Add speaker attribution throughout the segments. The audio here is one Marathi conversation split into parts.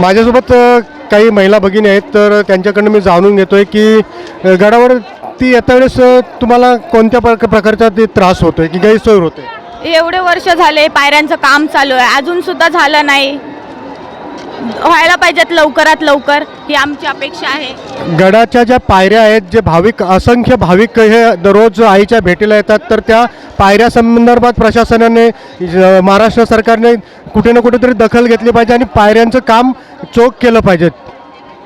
Speaker 1: माझ्यासोबत काही महिला भगिनी आहेत तर त्यांच्याकडनं मी जाणून घेतो आहे की गडावर ती येत्या वेळेस तुम्हाला कोणत्या प्रक- प्रकारचा ते त्रास होतोय की गैरसोय होते
Speaker 2: एवढे वर्ष झाले पायऱ्यांचं काम चालू आहे. अजून सुद्धा झालं नाही. व्हायला पाहिजेत लवकरात लवकर ही आमची अपेक्षा आहे.
Speaker 1: गडाच्या ज्या पायऱ्या आहेत जे भाविक असंख्य भाविक हे दररोज आईच्या भेटीला येतात तर त्या पायऱ्या संदर्भात प्रशासनाने महाराष्ट्र सरकारने कुठे ना कुठेतरी दखल घेतली पाहिजे आणि पायऱ्यांचं काम चोख केलं पाहिजे.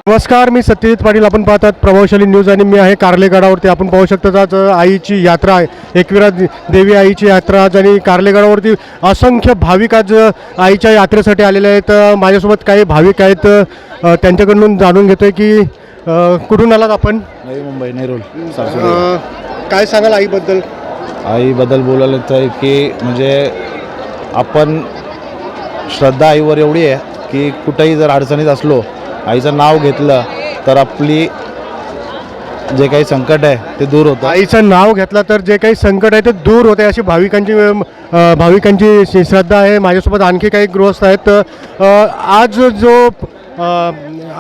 Speaker 1: नमस्कार मी सत्यजित पाटील. आपण पाहतात प्रभावशाली न्यूज आणि मी आहे कार्ले गडावरती आपण पाहू शकता आज आईची यात्रा आहे. एकविरा देवी आईची यात्रा आज आणि कार्ले गडावरती असंख्य भाविक आज आईच्या यात्रेसाठी आलेले आहेत. माझ्यासोबत काही भाविक आहेत. त्यांच्याकडून जाणून घेतोय की कुठून आलात आपण?
Speaker 3: नवी मुंबई नेरूळ
Speaker 1: अ, काय सांगाल आईबद्दल?
Speaker 3: आईबद्दल बोलायला तर की म्हणजे आपण श्रद्धा आईवर एवढी आहे की कुठंही जर अडचणीत असलो आईचं नाव घेतलं तर आपली जे काही संकट आहे ते दूर होतं.
Speaker 1: आईचं नाव घेतलं तर जे काही संकट आहे ते दूर होते अशी भाविकांची अ, भाविकांची श्रद्धा आहे. माझ्यासोबत आणखी काही गृहस्थ आहेत. अ, आज जो अ,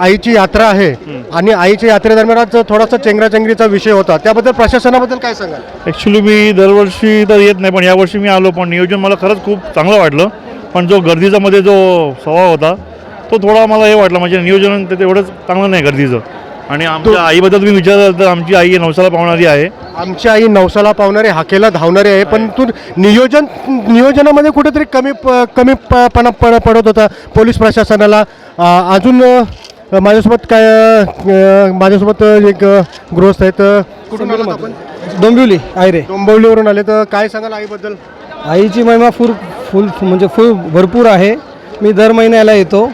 Speaker 1: आईची यात्रा आहे आणि आईच्या यात्रेदरम्यान आज थोडासा चेंगराचेंगरीचा विषय होता. त्याबद्दल प्रशासनाबद्दल काय सांगाल?
Speaker 4: ॲक्च्युली मी दरवर्षी तर येत नाही पण यावर्षी मी आलो. पण नियोजन मला खरंच खूप चांगलं वाटलं. पण जो गर्दीचा मध्ये जो स्वभाव होता तो थोडा मला हे वाटलं म्हणजे नियोजन ते तेवढंच चांगलं नाही गर्दीचं. आणि आमच्या आईबद्दल तुम्ही विचाराल तर आमची आई नवसाला पावणारी आहे.
Speaker 1: आमची आई नवसाला पावणारे हाकेला धावणारे आहे पण तू नियोजन नियोजनामध्ये कुठेतरी कमी प- कमी प- पणा पड पडत होता पोलीस प्रशासनाला. अजून माझ्यासोबत काय माझ्यासोबत एक गृहस्थ आहेत कुठून
Speaker 5: डोंबिवली आयरे.
Speaker 1: डोंबिवलीवरून आले तर काय सांगाल आईबद्दल?
Speaker 5: आईची महिमा फुल फुल म्हणजे फुल भरपूर आहे. मी दर महिन्याला येतो.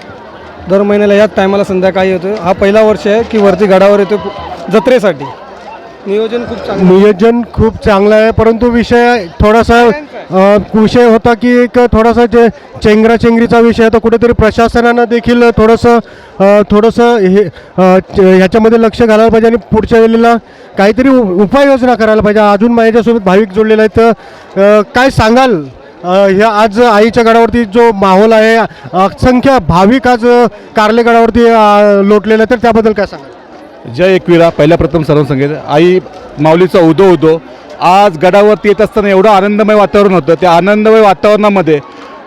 Speaker 5: दर महिन्याला याच टायमाला संध्याकाळी येतो हा पहिला वर्ष आहे की वरती गडावर येतो जत्रेसाठी. नियोजन खूप चांगलं
Speaker 1: नियोजन खूप चांगलं आहे परंतु विषय थोडासा अ, विषय होता की एक थोडासा जे चेंगराचेंगरीचा विषय होता कुठेतरी प्रशासनानं देखील थोडंसं अ, थोडंसं हे अ, च- ह्याच्यामध्ये लक्ष घालायला पाहिजे आणि पुढच्या वेळेला काहीतरी उ- उपाययोजना करायला पाहिजे. अजून माझ्यासोबत भाविक जोडलेला आहे तर अ, काय सांगाल? ह्या आज आईच्या गडावरती जो माहोल आहे असंख्य भाविक आज कारले गडावरती लोटलेले तर त्याबद्दल काय सांगा
Speaker 6: जय एकविरा पहिल्या प्रथम सर्व सांगेल आई माऊलीचा उदो उदो. आज गडावरती येत असताना एवढं आनंदमय वातावरण होतं. त्या आनंदमय वातावरणामध्ये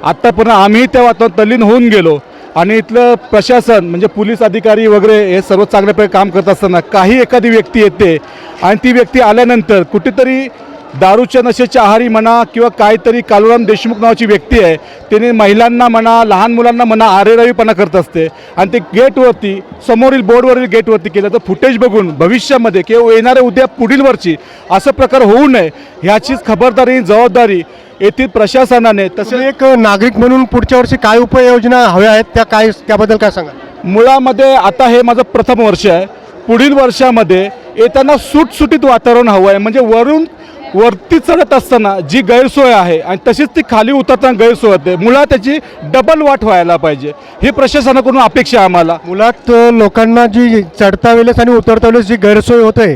Speaker 6: आत्तापर्यंत आम्ही त्या वातावरण तल्लीन होऊन गेलो. आणि इथलं प्रशासन म्हणजे पोलीस अधिकारी वगैरे हे सर्व चांगल्या प्रकारे काम करत असताना काही एखादी व्यक्ती येते आणि ती व्यक्ती आल्यानंतर कुठेतरी दारूच्या नशेच्या आहारी म्हणा किंवा काहीतरी कालुराम देशमुख नावाची व्यक्ती आहे त्याने महिलांना म्हणा लहान मुलांना म्हणा आरेरावीपणा करत असते. आणि ते गेटवरती समोरील बोर्डवरील गेटवरती केलं तर फुटेज बघून भविष्यामध्ये किंवा येणाऱ्या उद्या पुढील वर्षी असं प्रकार होऊ नये ह्याचीच खबरदारी जबाबदारी येथील प्रशासनाने. तसे
Speaker 1: एक नागरिक म्हणून पुढच्या वर्षी काय उपाययोजना हव्या आहेत त्या काय त्याबद्दल काय सांगाल?
Speaker 6: मुळामध्ये आता हे माझं प्रथम वर्ष आहे. पुढील वर्षामध्ये येताना सुटसुटीत वातावरण हवं आहे. म्हणजे वरून वरती चढत असताना जी गैरसोय आहे आणि तशीच ती खाली उतरताना गैरसोय होते. मुळात त्याची डबल वाट व्हायला पाहिजे. ही प्रशासनाकडून अपेक्षा आहे आम्हाला.
Speaker 1: मुळात लोकांना जी चढता वेळेस आणि उतरता वेळेस जी गैरसोय होते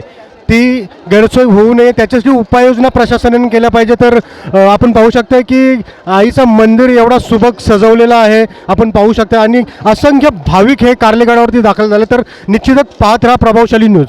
Speaker 1: ती गैरसोय होऊ नये त्याच्यासाठी उपाययोजना प्रशासनाने केल्या पाहिजे. तर आपण पाहू शकता की आईचं मंदिर एवढा सुबक सजवलेला आहे आपण पाहू शकता आणि असंख्य भाविक हे कार्लेगडावरती दाखल झाले. तर निश्चितच पाहत राहा प्रभावशाली न्यूज.